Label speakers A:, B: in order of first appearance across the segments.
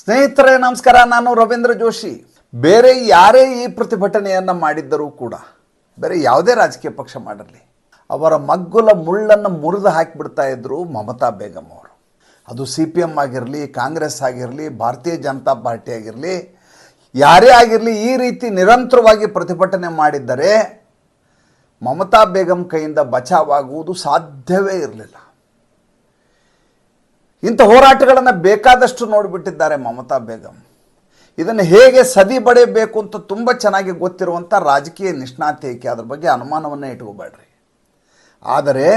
A: ಸ್ನೇಹಿತರೆ, ನಮಸ್ಕಾರ. ನಾನು ರವೀಂದ್ರ ಜೋಶಿ. ಬೇರೆ ಯಾರೇ ಈ ಪ್ರತಿಭಟನೆಯನ್ನು ಮಾಡಿದ್ದರೂ ಕೂಡ, ಬೇರೆ ಯಾವುದೇ ರಾಜಕೀಯ ಪಕ್ಷ ಮಾಡಿರಲಿ, ಅವರ ಮಗ್ಗುಲ ಮುಳ್ಳನ್ನು ಮುರಿದು ಹಾಕಿಬಿಡ್ತಾ ಇದ್ದರು ಮಮತಾ ಬೇಗಂ ಅವರು. ಅದು ಸಿ ಪಿ ಎಂ ಆಗಿರಲಿ, ಕಾಂಗ್ರೆಸ್ ಆಗಿರಲಿ, ಭಾರತೀಯ ಜನತಾ ಪಾರ್ಟಿ ಆಗಿರಲಿ, ಯಾರೇ ಆಗಿರಲಿ ಈ ರೀತಿ ನಿರಂತರವಾಗಿ ಪ್ರತಿಭಟನೆ ಮಾಡಿದ್ದರೆ ಮಮತಾ ಬೇಗಂ ಕೈಯಿಂದ ಬಚಾವಾಗುವುದು ಸಾಧ್ಯವೇ ಇರಲಿಲ್ಲ. ಇಂಥ ಹೋರಾಟಗಳನ್ನು ಬೇಕಾದಷ್ಟು ನೋಡಿಬಿಟ್ಟಿದ್ದಾರೆ ಮಮತಾ ಬೇಗಂ. ಇದನ್ನು ಹೇಗೆ ಸದಿ ಬಡಿಯಬೇಕು ಅಂತ ತುಂಬ ಚೆನ್ನಾಗಿ ಗೊತ್ತಿರುವಂಥ ರಾಜಕೀಯ ನಿಷ್ಣಾತಿ ಏಕೆ? ಅದ್ರ ಬಗ್ಗೆ ಅನುಮಾನವನ್ನೇ ಇಟ್ಕೋಬೇಡ್ರಿ. ಆದರೆ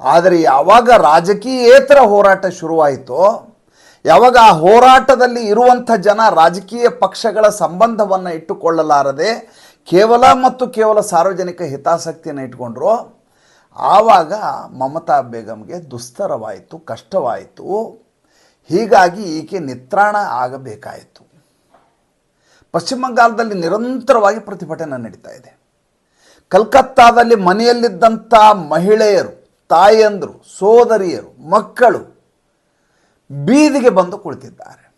A: ಆದರೆ ಯಾವಾಗ ರಾಜಕೀಯೇತರ ಹೋರಾಟ ಶುರುವಾಯಿತೋ, ಯಾವಾಗ ಆ ಹೋರಾಟದಲ್ಲಿ ಇರುವಂಥ ಜನ ರಾಜಕೀಯ ಪಕ್ಷಗಳ ಸಂಬಂಧವನ್ನು ಇಟ್ಟುಕೊಳ್ಳಲಾರದೆ ಕೇವಲ ಮತ್ತು ಕೇವಲ ಸಾರ್ವಜನಿಕ ಹಿತಾಸಕ್ತಿಯನ್ನು ಇಟ್ಕೊಂಡ್ರು ಆವಾಗ ಮಮತಾ ಬೇಗಂಗೆ ದುಸ್ತರವಾಯಿತು, ಕಷ್ಟವಾಯಿತು. ಹೀಗಾಗಿ ಈಕೆ ನಿತ್ರಾಣ ಆಗಬೇಕಾಯಿತು. ಪಶ್ಚಿಮ ಬಂಗಾಳದಲ್ಲಿ ನಿರಂತರವಾಗಿ ಪ್ರತಿಭಟನೆ ನಡೀತಾ ಇದೆ. ಕಲ್ಕತ್ತಾದಲ್ಲಿ ಮನೆಯಲ್ಲಿದ್ದಂಥ ಮಹಿಳೆಯರು, ತಾಯಂದರು, ಸೋದರಿಯರು, ಮಕ್ಕಳು ಬೀದಿಗೆ ಬಂದು ಕುಳಿತಿದ್ದಾರೆ.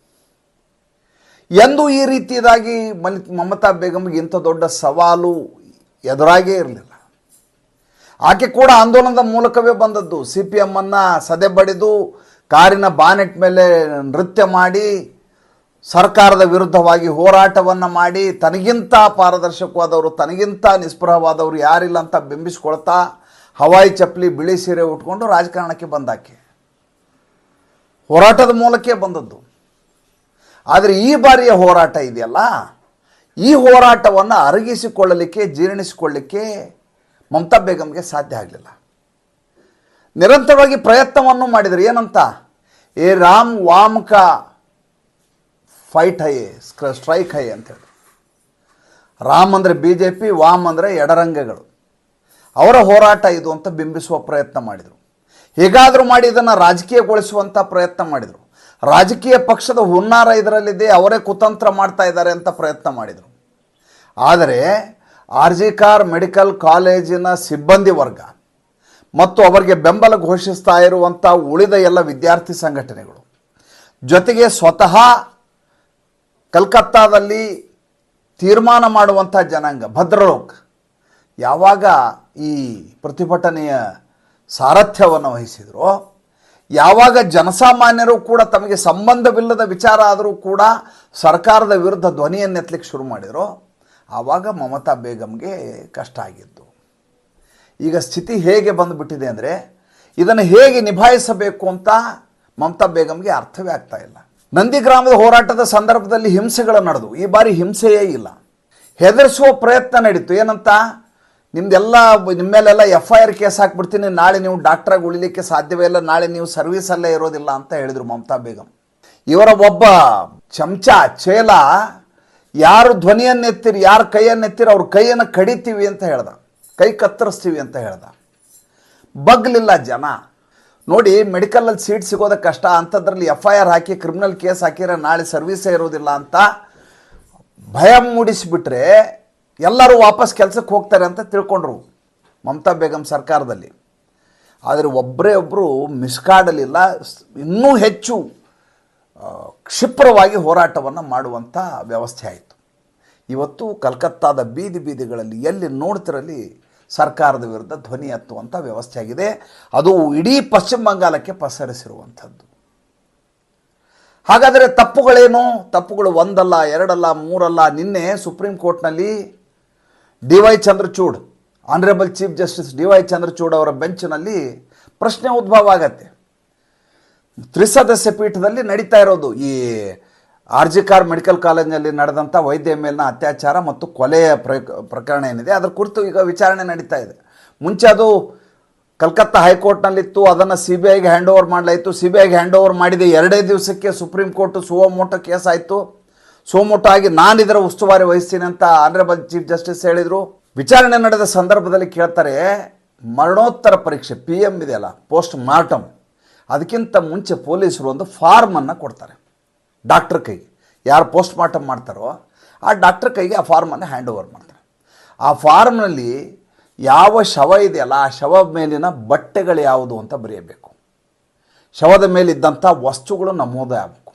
A: ಎಂದು ಈ ರೀತಿಯಾಗಿ ಮಲಿ ಮಮತಾ ಬೇಗಂಗೆ ಇಂಥ ದೊಡ್ಡ ಸವಾಲು ಎದುರಾಗೇ ಇರಲಿಲ್ಲ. ಆಕೆ ಕೂಡ ಆಂದೋಲನದ ಮೂಲಕವೇ ಬಂದದ್ದು. ಸಿ ಪಿ ಎಮ್ಮನ್ನು ಸದೆ ಬಡಿದು ಕಾರಿನ ಬಾನೆಟ್ ಮೇಲೆ ನೃತ್ಯ ಮಾಡಿ, ಸರ್ಕಾರದ ವಿರುದ್ಧವಾಗಿ ಹೋರಾಟವನ್ನು ಮಾಡಿ, ತನಗಿಂತ ಪಾರದರ್ಶಕವಾದವರು, ತನಗಿಂತ ನಿಸ್ಪೃಹವಾದವರು ಯಾರಿಲ್ಲ ಅಂತ ಬಿಂಬಿಸ್ಕೊಳ್ತಾ ಹವಾಯಿ ಚಪ್ಪಲಿ, ಬಿಳಿ ಸೀರೆ ಉಟ್ಕೊಂಡು ರಾಜಕಾರಣಕ್ಕೆ ಬಂದಾಕೆ. ಹೋರಾಟದ ಮೂಲಕೇ ಬಂದದ್ದು. ಆದರೆ ಈ ಬಾರಿಯ ಹೋರಾಟ ಇದೆಯಲ್ಲ? ಈ ಹೋರಾಟವನ್ನು ಅರಗಿಸಿಕೊಳ್ಳಲಿಕ್ಕೆ, ಜೀರ್ಣಿಸಿಕೊಳ್ಳಲಿಕ್ಕೆ ಮಮತಾ ಬೇಗಮ್ಗೆ ಸಾಧ್ಯ ಆಗಲಿಲ್ಲ. ನಿರಂತರವಾಗಿ ಪ್ರಯತ್ನವನ್ನು ಮಾಡಿದರು ಏನಂತ? ಏ ರಾಮ್ ವಾಮಕ ಫೈಟ್ ಹೈ ಸ್ಟ್ರೈಕ್ ಹೈ ಅಂತೇಳಿ ರಾಮ್ ಅಂದರೆ ಬಿ ಜೆ ಪಿ ವಾಮ್ ಅಂದರೆ ಎಡರಂಗಗಳು. ಅವರ ಹೋರಾಟ ಇದು ಅಂತ ಬಿಂಬಿಸುವ ಪ್ರಯತ್ನ ಮಾಡಿದರು. ಹೇಗಾದರೂ ಮಾಡಿ ಇದನ್ನು ರಾಜಕೀಯಗೊಳಿಸುವಂಥ ಪ್ರಯತ್ನ ಮಾಡಿದರು. ರಾಜಕೀಯ ಪಕ್ಷದ ಹುನ್ನಾರ ಇದರಲ್ಲಿದೆ, ಅವರೇ ಕುತಂತ್ರ ಮಾಡ್ತಾ ಇದ್ದಾರೆ ಅಂತ ಪ್ರಯತ್ನ ಮಾಡಿದರು. ಆದರೆ ಆರ್ ಜಿ ಕಾರ್ ಮೆಡಿಕಲ್ ಕಾಲೇಜಿನ ಸಿಬ್ಬಂದಿ ವರ್ಗ ಮತ್ತು ಅವರಿಗೆ ಬೆಂಬಲ ಘೋಷಿಸ್ತಾ ಇರುವಂಥ ಉಳಿದ ಎಲ್ಲ ವಿದ್ಯಾರ್ಥಿ ಸಂಘಟನೆಗಳು. ಜೊತೆಗೆ ಸ್ವತಃ ಕಲ್ಕತ್ತಾದಲ್ಲಿ ತೀರ್ಮಾನ ಮಾಡುವಂಥ ಜನಾಂಗ ಭದ್ರಲೋಕ್. ಯಾವಾಗ ಈ ಪ್ರತಿಭಟನೆಯ ಸಾರಥ್ಯವನ್ನು ವಹಿಸಿದರೋ, ಯಾವಾಗ ಜನಸಾಮಾನ್ಯರು ಕೂಡ ತಮಗೆ ಸಂಬಂಧವಿಲ್ಲದ ವಿಚಾರ ಆದರೂ ಕೂಡ ಸರ್ಕಾರದ ವಿರುದ್ಧ ಧ್ವನಿಯನ್ನೆತ್ತಲಿಕ್ಕೆ ಶುರು ಮಾಡಿದರು ಆವಾಗ ಮಮತಾ ಬೇಗಮ್ಗೆ ಕಷ್ಟ ಆಗಿದ್ದು. ಈಗ ಸ್ಥಿತಿ ಹೇಗೆ ಬಂದುಬಿಟ್ಟಿದೆ ಅಂದರೆ, ಇದನ್ನು ಹೇಗೆ ನಿಭಾಯಿಸಬೇಕು ಅಂತ ಮಮತಾ ಬೇಗಮ್ಗೆ ಅರ್ಥವೇ ಆಗ್ತಾ ಇಲ್ಲ. ನಂದಿಗ್ರಾಮದ ಹೋರಾಟದ ಸಂದರ್ಭದಲ್ಲಿ ಹಿಂಸೆಗಳು ನಡೆದು, ಈ ಬಾರಿ ಹಿಂಸೆಯೇ ಇಲ್ಲ. ಹೆದರಿಸುವ ಪ್ರಯತ್ನ ನಡೀತು. ಏನಂತ, ನಿಮ್ದೆಲ್ಲ ನಿಮ್ಮ ಮೇಲೆಲ್ಲ ಎಫ್ ಐ ಆರ್ ಕೇಸ್ ಹಾಕ್ಬಿಡ್ತೀನಿ, ನಾಳೆ ನೀವು ಡಾಕ್ಟ್ರಾಗಿ ಉಳಿಲಿಕ್ಕೆ ಸಾಧ್ಯವೇ ಇಲ್ಲ, ನಾಳೆ ನೀವು ಸರ್ವೀಸಲ್ಲೇ ಇರೋದಿಲ್ಲ ಅಂತ ಹೇಳಿದರು ಮಮತಾ ಬೇಗಂ ಇವರ ಒಬ್ಬ ಚಮಚ, ಚೇಲ ಯಾರು ಧ್ವನಿಯನ್ನೆತ್ತಿರಿ ಯಾರು ಕೈಯನ್ನೆತ್ತಿರಿ ಅವ್ರ ಕೈಯನ್ನು ಕಡಿತೀವಿ ಅಂತ ಹೇಳ್ದ. ಕೈ ಕತ್ತರಿಸ್ತೀವಿ ಅಂತ ಹೇಳ್ದ. ಬಗ್ಲಿಲ್ಲ ಜನ. ನೋಡಿ, ಮೆಡಿಕಲಲ್ಲಿ ಸೀಟ್ ಸಿಗೋದ ಕಷ್ಟ. ಅಂಥದ್ರಲ್ಲಿ ಎಫ್ ಐ ಆರ್ ಹಾಕಿ, ಕ್ರಿಮಿನಲ್ ಕೇಸ್ ಹಾಕಿದರೆ ನಾಳೆ ಸರ್ವೀಸೇ ಇರೋದಿಲ್ಲ ಅಂತ ಭಯ ಮೂಡಿಸಿಬಿಟ್ರೆ ಎಲ್ಲರೂ ವಾಪಸ್ ಕೆಲಸಕ್ಕೆ ಹೋಗ್ತಾರೆ ಅಂತ ತಿಳ್ಕೊಂಡ್ರು ಮಮತಾ ಬೇಗಂ ಸರ್ಕಾರದಲ್ಲಿ. ಆದರೆ ಒಬ್ಬರೇ ಒಬ್ಬರು ಮಿಸ್ಕಾಡಲಿಲ್ಲ ಇನ್ನೂ ಹೆಚ್ಚು ಕ್ಷಿಪ್ರವಾಗಿ ಹೋರಾಟವನ್ನು ಮಾಡುವಂಥ ವ್ಯವಸ್ಥೆ ಆಯಿತು. ಇವತ್ತು ಕಲ್ಕತ್ತಾದ ಬೀದಿ ಬೀದಿಗಳಲ್ಲಿ ಎಲ್ಲಿ ನೋಡ್ತಿರಲಿ ಸರ್ಕಾರದ ವಿರುದ್ಧ ಧ್ವನಿ ಹತ್ತುವಂಥ ವ್ಯವಸ್ಥೆ ಆಗಿದೆ. ಅದು ಇಡೀ ಪಶ್ಚಿಮ ಬಂಗಾಲಕ್ಕೆ ಪಸರಿಸಿರುವಂಥದ್ದು. ಹಾಗಾದರೆ ತಪ್ಪುಗಳೇನು? ತಪ್ಪುಗಳು ಒಂದಲ್ಲ, ಎರಡಲ್ಲ, ಮೂರಲ್ಲ. ನಿನ್ನೆ ಸುಪ್ರೀಂ ಕೋರ್ಟ್ನಲ್ಲಿ D Y Chandrachud honourable chief justice D Y Chandrachud ಅವರ ಬೆಂಚ್ನಲ್ಲಿ ಪ್ರಶ್ನೆ ಉದ್ಭವ ಆಗತ್ತೆ. ತ್ರಿಸದಸ್ಯ ಪೀಠದಲ್ಲಿ ನಡೀತಾ ಇರೋದು ಈ ಆರ್ ಜಿ ಕಾರ್ ಮೆಡಿಕಲ್ ಕಾಲೇಜಿನಲ್ಲಿ ನಡೆದಂಥ ವೈದ್ಯ ಮೇಲಿನ ಅತ್ಯಾಚಾರ ಮತ್ತು ಕೊಲೆಯ ಪ್ರ- ಪ್ರಕರಣ ಏನಿದೆ, ಅದರ ಕುರಿತು ಈಗ ವಿಚಾರಣೆ ನಡೀತಾ ಇದೆ. ಮುಂಚೆ ಅದು ಕಲ್ಕತ್ತಾ ಹೈಕೋರ್ಟ್ನಲ್ಲಿತ್ತು, ಅದನ್ನು ಸಿ ಬಿ ಐಗೆ ಹ್ಯಾಂಡ್ ಓವರ್ ಮಾಡಲಾಯಿತು. ಸಿ ಬಿ ಐಗೆ ಹ್ಯಾಂಡ್ ಓವರ್ ಮಾಡಿದೆ, ಎರಡೇ ದಿವಸಕ್ಕೆ supreme court suo motu case ಆಯಿತು. ಸುವಮೋಟೋ ಆಗಿ ನಾನು ಇದರ ಉಸ್ತುವಾರಿ ವಹಿಸ್ತೀನಿ ಅಂತ ಆನರೇಬಲ್ ಚೀಫ್ ಜಸ್ಟಿಸ್ ಹೇಳಿದರು. ವಿಚಾರಣೆ ನಡೆದ ಸಂದರ್ಭದಲ್ಲಿ ಕೇಳ್ತಾರೆ, ಮರಣೋತ್ತರ ಪರೀಕ್ಷೆ ಪಿ ಎಂ ಇದೆಯಲ್ಲ ಪೋಸ್ಟ್ ಮಾರ್ಟಮ್ ಅದಕ್ಕಿಂತ ಮುಂಚೆ ಪೊಲೀಸರು ಒಂದು ಫಾರ್ಮನ್ನು ಕೊಡ್ತಾರೆ ಡಾಕ್ಟ್ರ್ ಕೈಗೆ. ಯಾರು ಪೋಸ್ಟ್ ಮಾರ್ಟಮ್ ಮಾಡ್ತಾರೋ ಆ ಡಾಕ್ಟ್ರ್ ಕೈಗೆ ಆ ಫಾರ್ಮನ್ನು ಹ್ಯಾಂಡ್ ಓವರ್ ಮಾಡ್ತಾರೆ. ಆ ಫಾರ್ಮ್ನಲ್ಲಿ ಯಾವ ಶವ ಇದೆಯಲ್ಲ, ಆ ಶವ ಮೇಲಿನ ಬಟ್ಟೆಗಳು ಯಾವುದು ಅಂತ ಬರೆಯಬೇಕು. ಶವದ ಮೇಲಿದ್ದಂಥ ವಸ್ತುಗಳು ನಮೂದೇ ಆಗಬೇಕು.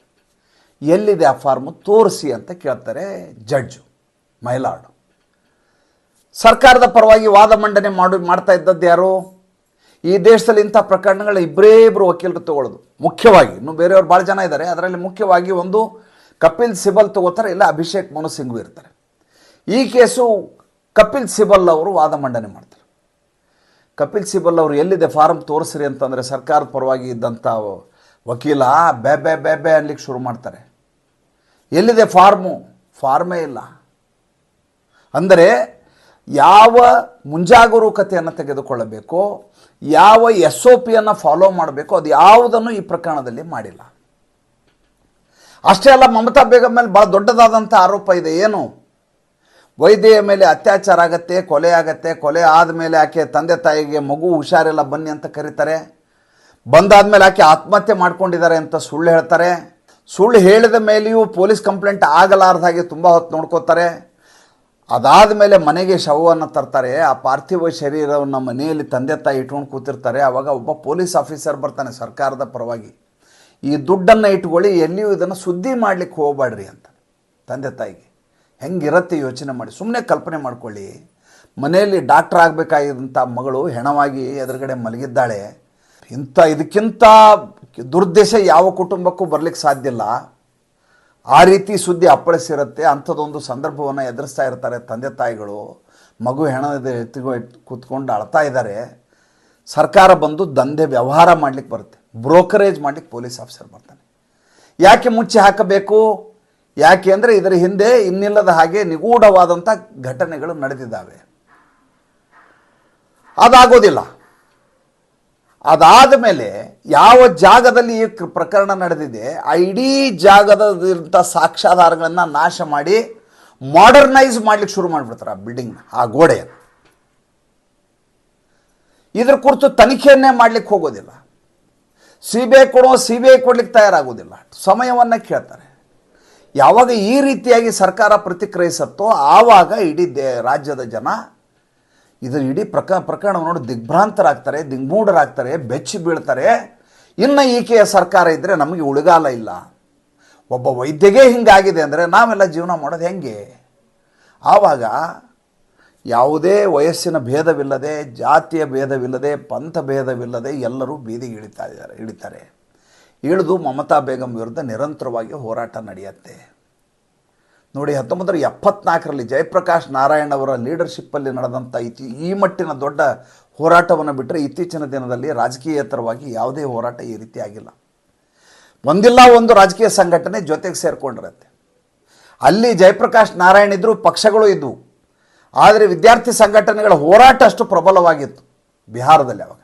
A: ಎಲ್ಲಿದೆ ಆ ಫಾರ್ಮು ತೋರಿಸಿ ಅಂತ ಕೇಳ್ತಾರೆ ಜಡ್ಜು ಮೈಲಾಡು ಸರ್ಕಾರದ ಪರವಾಗಿ ವಾದ ಮಂಡನೆ ಮಾಡು, ಮಾಡ್ತಾ ಇದ್ದದ್ದು ಯಾರು? ಈ ದೇಶದಲ್ಲಿ ಇಂಥ ಪ್ರಕರಣಗಳ ಇಬ್ಬರೇ ಇಬ್ಬರು ವಕೀಲರು ತಗೊಳ್ಳೋದು. ಮುಖ್ಯವಾಗಿ, ಇನ್ನು ಬೇರೆಯವ್ರು ಭಾಳ ಜನ ಇದ್ದಾರೆ. ಅದರಲ್ಲಿ ಮುಖ್ಯವಾಗಿ ಒಂದು ಕಪಿಲ್ ಸಿಬಲ್ ತಗೋತಾರೆ, ಇಲ್ಲ ಅಭಿಷೇಕ್ ಮನು ಸಿಂಘು ಇರ್ತಾರೆ. ಈ ಕೇಸು ಕಪಿಲ್ ಸಿಬಲ್ ಅವರು ವಾದ ಮಂಡನೆ ಮಾಡ್ತಾರೆ. ಕಪಿಲ್ ಸಿಬಲ್ ಅವರು ಎಲ್ಲಿದೆ ಫಾರ್ಮ್ ತೋರಿಸ್ರಿ ಅಂತಂದರೆ ಸರ್ಕಾರದ ಪರವಾಗಿ ಇದ್ದಂಥ ವಕೀಲ ಬೆ ಬೆ ಬೆ ಬೆ ಅನ್ಲಿಕ್ಕೆ ಶುರು ಮಾಡ್ತಾರೆ. ಎಲ್ಲಿದೆ ಫಾರ್ಮು? ಫಾರ್ಮೇ ಇಲ್ಲ. ಅಂದರೆ ಯಾವ ಮುಂಜಾಗರೂಕತೆಯನ್ನು ತೆಗೆದುಕೊಳ್ಳಬೇಕು, ಯಾವ ಎಸ್ ಒ ಪಿಯನ್ನು ಫಾಲೋ ಮಾಡಬೇಕು, ಅದು ಯಾವುದನ್ನು ಈ ಪ್ರಕರಣದಲ್ಲಿ ಮಾಡಿಲ್ಲ. ಅಷ್ಟೇ ಅಲ್ಲ, ಮಮತಾ ಬೇಗಂ ಮೇಲೆ ಭಾಳ ದೊಡ್ಡದಾದಂಥ ಆರೋಪ ಇದೆ. ಏನು? ವೈದ್ಯೆಯ ಮೇಲೆ ಅತ್ಯಾಚಾರ ಆಗತ್ತೆ, ಕೊಲೆ ಆಗತ್ತೆ, ಕೊಲೆ ಆದಮೇಲೆ ಆಕೆ ತಂದೆ ತಾಯಿಗೆ ಮಗು ಹುಷಾರಿಲ್ಲ, ಬನ್ನಿ ಅಂತ ಕರೀತಾರೆ. ಬಂದಾದ್ಮೇಲೆ ಆಕೆ ಆತ್ಮಹತ್ಯೆ ಮಾಡ್ಕೊಂಡಿದ್ದಾರೆ ಅಂತ ಸುಳ್ಳು ಹೇಳ್ತಾರೆ. ಸುಳ್ಳು ಹೇಳಿದ ಮೇಲೆಯೂ ಪೊಲೀಸ್ ಕಂಪ್ಲೇಂಟ್ ಆಗಲಾರ್ದ ಹಾಗೆ ತುಂಬ ಹೊತ್ತು ನೋಡ್ಕೋತಾರೆ. ಅದಾದ ಮೇಲೆ ಮನೆಗೆ ಶವವನ್ನು ತರ್ತಾರೆ. ಆ ಪಾರ್ಥಿವ ಶರೀರವನ್ನು ಮನೆಯಲ್ಲಿ ತಂದೆ ತಾಯಿ ಇಟ್ಕೊಂಡು ಕೂತಿರ್ತಾರೆ. ಆವಾಗ ಒಬ್ಬ ಪೊಲೀಸ್ ಆಫೀಸರ್ ಬರ್ತಾನೆ ಸರ್ಕಾರದ ಪರವಾಗಿ. ಈ ದುಡ್ಡನ್ನು ಇಟ್ಕೊಳ್ಳಿ, ಎಲ್ಲಿಯೂ ಇದನ್ನು ಸುದ್ದಿ ಮಾಡಲಿಕ್ಕೆ ಹೋಗಬೇಡ್ರಿ ಅಂತ ತಂದೆ ತಾಯಿಗೆ. ಹೆಂಗಿರತ್ತೆ ಯೋಚನೆ ಮಾಡಿ. ಸುಮ್ಮನೆ ಕಲ್ಪನೆ ಮಾಡ್ಕೊಳ್ಳಿ. ಮನೆಯಲ್ಲಿ ಡಾಕ್ಟರ್ ಆಗಬೇಕಾಗಿದ್ದಂಥ ಮಗಳು ಹೆಣವಾಗಿ ಎದುರುಗಡೆ ಮಲಗಿದ್ದಾಳೆ. ಇಂಥ ಇದಕ್ಕಿಂತ ದುರ್ದೇಶ ಯಾವ ಕುಟುಂಬಕ್ಕೂ ಬರಲಿಕ್ಕೆ ಸಾಧ್ಯ ಇಲ್ಲ. ಆ ರೀತಿ ಸುದ್ದಿ ಅಪ್ಪಳಿಸಿರುತ್ತೆ. ಅಂಥದ್ದೊಂದು ಸಂದರ್ಭವನ್ನು ಎದುರಿಸ್ತಾ ಇರ್ತಾರೆ ತಂದೆ ತಾಯಿಗಳು. ಮಗು ಹೆಣದ ಎತ್ತಿಗೋ ಕೂತ್ಕೊಂಡು ಅಳ್ತಾ ಇದ್ದಾರೆ. ಸರ್ಕಾರ ಬಂದು ದಂಧೆ ವ್ಯವಹಾರ ಮಾಡಲಿಕ್ಕೆ ಬರುತ್ತೆ. ಬ್ರೋಕರೇಜ್ ಮಾಡಲಿಕ್ಕೆ ಪೊಲೀಸ್ ಆಫೀಸರ್ ಬರ್ತಾನೆ. ಯಾಕೆ ಮುಚ್ಚಿ ಹಾಕಬೇಕು? ಯಾಕೆ ಅಂದರೆ ಇದರ ಹಿಂದೆ ಇನ್ನಿಲ್ಲದ ಹಾಗೆ ನಿಗೂಢವಾದಂಥ ಘಟನೆಗಳು ನಡೆದಿದ್ದಾವೆ. ಅದಾಗೋದಿಲ್ಲ. ಅದಾದ ಮೇಲೆ ಯಾವ ಜಾಗದಲ್ಲಿ ಈ ಪ್ರಕರಣ ನಡೆದಿದೆ ಆ ಇಡೀ ಜಾಗದಂಥ ಸಾಕ್ಷ್ಯಾಧಾರಗಳನ್ನು ನಾಶ ಮಾಡಿ ಮಾಡರ್ನೈಸ್ ಮಾಡ್ಲಿಕ್ಕೆ ಶುರು ಮಾಡಿಬಿಡ್ತಾರೆ ಆ ಬಿಲ್ಡಿಂಗ್ ಆ ಗೋಡೆ ಇದ್ರ ಕುರಿತು ತನಿಖೆಯನ್ನೇ ಮಾಡ್ಲಿಕ್ಕೆ ಹೋಗೋದಿಲ್ಲ. ಸಿ ಬಿ ಐ ಕೊಡೋ, ಸಿ ಬಿ ಐ ಕೊಡ್ಲಿಕ್ಕೆ ತಯಾರಾಗೋದಿಲ್ಲ. ಸಮಯವನ್ನು ಕೇಳ್ತಾರೆ. ಯಾವಾಗ ಈ ರೀತಿಯಾಗಿ ಸರ್ಕಾರ ಪ್ರತಿಕ್ರಿಯಿಸುತ್ತೋ ಆವಾಗ ಇಡೀ ದೇ, ರಾಜ್ಯದ ಜನ ಇದು ಇಡೀ ಪ್ರಕ, ಪ್ರಕರಣ ನೋಡಿ ದಿಗ್ಭ್ರಾಂತರಾಗ್ತಾರೆ, ದಿಗ್ಮೂಢರಾಗ್ತಾರೆ, ಬೆಚ್ಚಿ ಬೀಳ್ತಾರೆ. ಇನ್ನು ಈಕೆಯ ಸರ್ಕಾರ ಇದ್ದರೆ ನಮಗೆ ಉಳಿಗಾಲ ಇಲ್ಲ. ಒಬ್ಬ ವೈದ್ಯಗೇ ಹಿಂಗಾಗಿದೆ ಅಂದರೆ ನಾವೆಲ್ಲ ಜೀವನ ಮಾಡೋದು ಹೆಂಗೆ? ಆವಾಗ ಯಾವುದೇ ವಯಸ್ಸಿನ ಭೇದವಿಲ್ಲದೆ, ಜಾತಿಯ ಭೇದವಿಲ್ಲದೆ, ಪಂಥ ಭೇದವಿಲ್ಲದೆ ಎಲ್ಲರೂ ಬೀದಿಗೆ ಇಳಿತಾ ಇದ್ದಾರೆ, ಇಳಿತಾರೆ. ಇಳಿದು ಮಮತಾ ಬೇಗಂ ವಿರುದ್ಧ ನಿರಂತರವಾಗಿ ಹೋರಾಟ ನಡೆಯುತ್ತೆ. ನೋಡಿ ಹತ್ತೊಂಬತ್ತರ ಎಪ್ಪತ್ನಾಲ್ಕರಲ್ಲಿ ಜಯಪ್ರಕಾಶ್ ನಾರಾಯಣ್ ಅವರ ಲೀಡರ್ಶಿಪ್ಪಲ್ಲಿ ನಡೆದಂಥ ಇತಿ, ಈ ಮಟ್ಟಿನ ದೊಡ್ಡ ಹೋರಾಟವನ್ನು ಬಿಟ್ಟರೆ ಇತ್ತೀಚಿನ ದಿನದಲ್ಲಿ ರಾಜಕೀಯೇತರವಾಗಿ ಯಾವುದೇ ಹೋರಾಟ ಈ ರೀತಿ ಆಗಿಲ್ಲ. ಒಂದಿಲ್ಲ ಒಂದು ರಾಜಕೀಯ ಸಂಘಟನೆ ಜೊತೆಗೆ ಸೇರಿಕೊಂಡಿರತ್ತೆ. ಅಲ್ಲಿ ಜಯಪ್ರಕಾಶ್ ನಾರಾಯಣ್ ಇದ್ದರು ಪಕ್ಷಗಳು ಇದ್ದವು ಆದರೆ ವಿದ್ಯಾರ್ಥಿ ಸಂಘಟನೆಗಳ ಹೋರಾಟ ಅಷ್ಟು ಪ್ರಬಲವಾಗಿತ್ತು ಬಿಹಾರದಲ್ಲಿ ಅವಾಗ.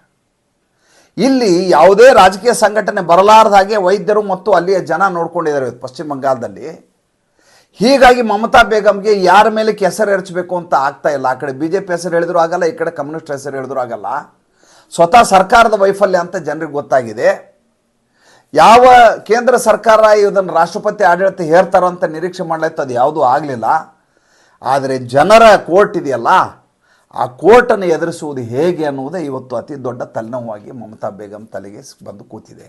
A: ಇಲ್ಲಿ ಯಾವುದೇ ರಾಜಕೀಯ ಸಂಘಟನೆ ಬರಲಾರ್ದ ಹಾಗೆ ವೈದ್ಯರು ಮತ್ತು ಅಲ್ಲಿಯ ಜನ ನೋಡ್ಕೊಂಡಿದ್ದಾರೆ. ಪಶ್ಚಿಮ ಬಂಗಾಳದಲ್ಲಿ ಹೀಗಾಗಿ ಮಮತಾ ಬೇಗಂಗೆ ಯಾರ ಮೇಲೆ ಕೆಸರು ಎರಚಬೇಕು ಅಂತ ಆಗ್ತಾ ಇಲ್ಲ. ಆ ಕಡೆ ಬಿ ಜೆ ಪಿ ಹೆಸರು ಹೇಳಿದ್ರು ಆಗಲ್ಲ, ಈ ಕಡೆ ಕಮ್ಯುನಿಸ್ಟ್ ಹೆಸರು ಹೇಳಿದ್ರು ಆಗಲ್ಲ. ಸ್ವತಃ ಸರ್ಕಾರದ ವೈಫಲ್ಯ ಅಂತ ಜನರಿಗೆ ಗೊತ್ತಾಗಿದೆ. ಯಾವ ಕೇಂದ್ರ ಸರ್ಕಾರ ಇದನ್ನು ರಾಷ್ಟ್ರಪತಿ ಆಡಳಿತ ಹೇರ್ತಾರೋ ಹೇರ್ತಾರಂತ ನಿರೀಕ್ಷೆ ಮಾಡಲಾಯ್ತು, ಅದು ಯಾವುದೂ ಆಗಲಿಲ್ಲ. ಆದರೆ ಜನರ ಕೋರ್ಟ್ ಇದೆಯಲ್ಲ, ಆ ಕೋರ್ಟನ್ನು ಎದುರಿಸುವುದು ಹೇಗೆ ಅನ್ನುವುದೇ ಇವತ್ತು ಅತಿ ದೊಡ್ಡ ತಲೆನೋವಾಗಿ ಮಮತಾ ಬೇಗಂ ತಲೆಗೆ ಬಂದು ಕೂತಿದೆ.